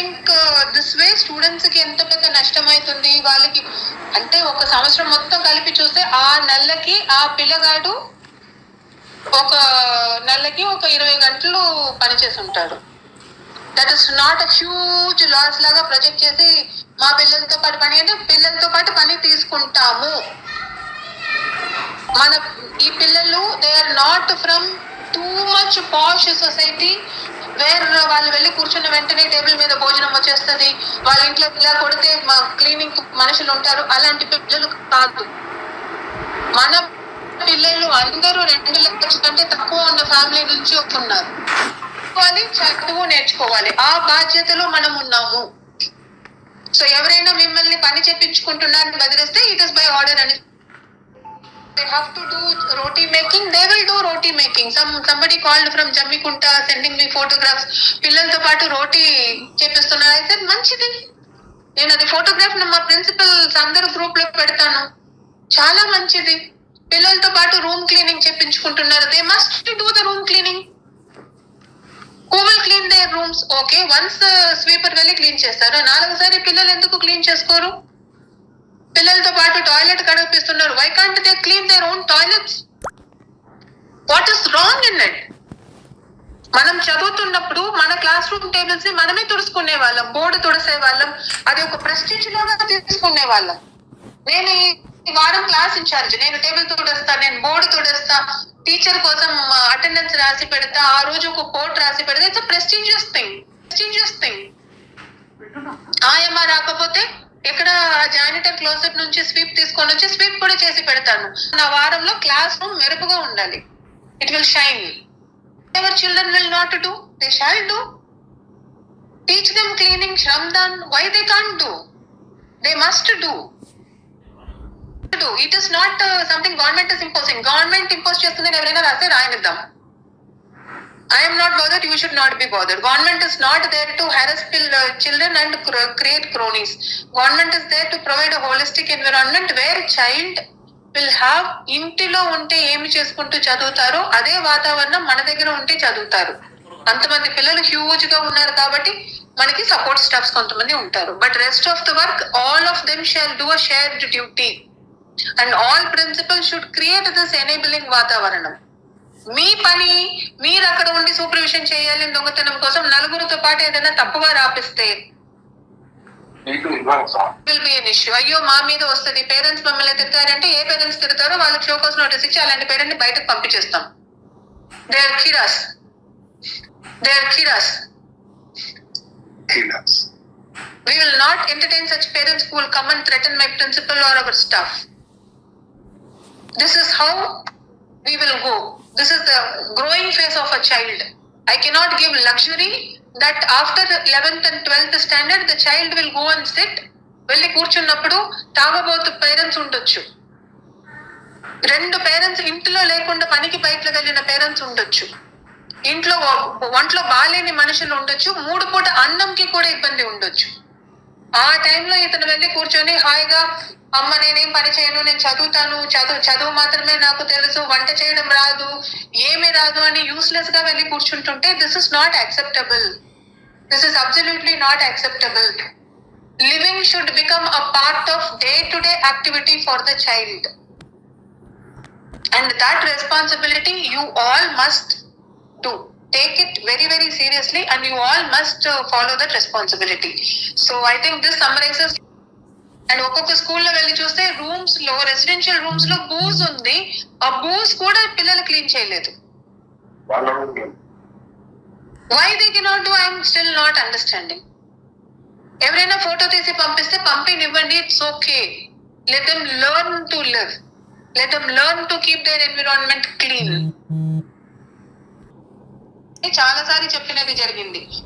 Think this way స్టూడెంట్స్కి ఎంత పెద్ద నష్టం అవుతుంది వాళ్ళకి అంటే ఒక సంవత్సరం మొత్తం కలిపి చూస్తే ఆ నెలకి ఆ పిల్లగాడు ఒక నెలకి ఒక ఇరవై గంటలు పనిచేసి ఉంటాడు that is not huge loss లాగా ప్రొజెక్ట్ చేసి మా పిల్లలతో పాటు పని అంటే పిల్లలతో పాటు పని తీసుకుంటాము. మన ఈ పిల్లలు they are not from too much posh society where వాళ్ళు వెళ్ళి కూర్చున్న వెంటనే టేబుల్ మీద భోజనం వచ్చేస్తుంది. వాళ్ళ ఇంట్లో ఇలా కొడితే మా క్లీనింగ్ మనుషులు ఉంటారు. అలాంటి పిల్లలు కాదు. మన పిల్లలు అందరూ రెండు లక్షల కంటే తక్కువ ఉన్న ఫ్యామిలీ నుంచి ఉన్నారు నేర్చుకోవాలి చదువు నేర్చుకోవాలి. ఆ బాధ్యతలో మనం ఉన్నాము. సో ఎవరైనా మిమ్మల్ని పని చెప్పించుకుంటున్నారని బదిలిస్తే ఇట్ ఇస్ బై ఆర్డర్ అని they have to do roti making. They will do roti making. Some somebody called from Jammikunta sending me photographs. పిల్లలతో పాటు రోటీ చేపిస్తున్నారు. అయితే మంచిది. నేను అది ఫోటోగ్రాఫ్ మా ప్రిన్సిపల్స్ అందరు గ్రూప్లో పెడతాను. చాలా మంచిది. పిల్లలతో పాటు room cleaning చేపించుకుంటున్నారు. They must do the room cleaning who will clean the rooms okay once sweeper వెళ్ళి క్లీన్ చేస్తారు. నాలుగోసారి పిల్లలు ఎందుకు క్లీన్ చేసుకోరు? పిల్లలతో పాటు toilet కడిపిస్తున్నారు why can't they clean their own toilets what is wrong in it మనం చదువుతున్నప్పుడు మన క్లాస్ రూమ్ టేబుల్స్ని మనమే తుడుచుకునే వాళ్ళం బోర్డు తుడిసే వాళ్ళం అది ఒక ప్రెస్టీజ్ లాగా తీసుకునే వాళ్ళం. నేను ఈ వారం క్లాస్ ఇన్ఛార్జ్ నేను టేబుల్ తుడేస్తా నేను బోర్డు తుడేస్తా టీచర్ కోసం అటెండెన్స్ రాసి పెడతా ఆ రోజు ఒక కోట్ రాసి పెడతా. It's prestigious thing prestigious thing ఆయమ్మ రాకపోతే ఇక్కడ జానిటర్ క్లోజెట్ నుంచి స్వీప్ తీసుకొని వచ్చి స్వీప్ కూడా చేసి పెడతాను. నా వారంలో క్లాస్ రూమ్ మెరుపుగా ఉండాలి. It will shine ever children will not do they shall do teach them cleaning shramdaan why they can do they must do do it is not something government is imposing government impose చేస్తుంది ఎవరైనా రాస్తే రాయనిద్దాం. I am not bother you should not be bother government is not there to harass children and create cronies government is there to provide holistic environment where child will have ఇంటిలో ఉంటే ఏమి చేసుకుంటూ చదువుతారో అదే వాతావరణం మన దగ్గర ఉంటే చదువుతారు. అంతమంది పిల్లలు హ్యూజ్గా ఉన్నారు కాబట్టి మనకి సపోర్ట్ స్టాఫ్స్ కొంతమంది ఉంటారు. But rest of the work all of them share do a duty and all principal should create this enabling వాతావరణం. మీ పని మీరు అక్కడ ఉండి సూపర్విజన్ చేయాలి దొంగతనం కోసం నలుగురితో పాటు ఏదైనా తప్పుగా రాపిస్తే విల్ బి ఇష్యూ అయ్యో మా మీద వస్తుంది. పేరెంట్స్ మమ్మల్ని తిడతారంటే ఏ పేరెంట్స్ తిడతారో వాళ్ళకి షోకోస్ నోటీస్ ఇచ్చి అలాంటి పేరెంట్ బయటకు పంపించేస్తాం. They are crass they are crass we will not entertain such parents who will come and threaten my principal or our staff. This is how we will go. This is the growing phase of a child. I cannot give luxury that after 11th and 12th standard, the child will go and sit. వెళ్ళి కూర్చున్నప్పుడు తాగబోతు parents ఉండొచ్చు రెండు parents ఇంట్లో లేకుండా పనికి బయటకు వెళ్ళిన parents ఉండొచ్చు ఇంట్లో ఒంట్లో బాలేని మనుషులు ఉండొచ్చు మూడు పూట అన్నంకి కూడా ఇబ్బంది ఉండొచ్చు ఆ టైంలో ఇతను వెళ్ళి కూర్చొని హాయిగా అమ్మ నేనేం పని చేయను నేను చదువుతాను చదువు చదువు మాత్రమే నాకు తెలుసు వంట చేయడం రాదు ఏమీ రాదు అని యూస్లెస్గా వెళ్ళి కూర్చుంటుంటే this is not acceptable this is absolutely not acceptable living should become a part of day to day activity for the child and that responsibility you ah must do take it very very seriously and you all must uh, follow that responsibility. So i think this summarizes and ఒక్కొక్క స్కూల్లో వెళ్ళి చూస్తే రూమ్స్లో residential రూమ్స్లో booze ఉంది. ఆ booze కూడా పిల్లలు clean చేయలేదు. Why they cannot do I'm still not understanding ఎవరైనా ఫోటో తీసి పంపిస్తే పంపినివ్వండి it's okay let them learn to live let them learn to keep their environment clean చాలా సారి చెప్పినది జరిగింది.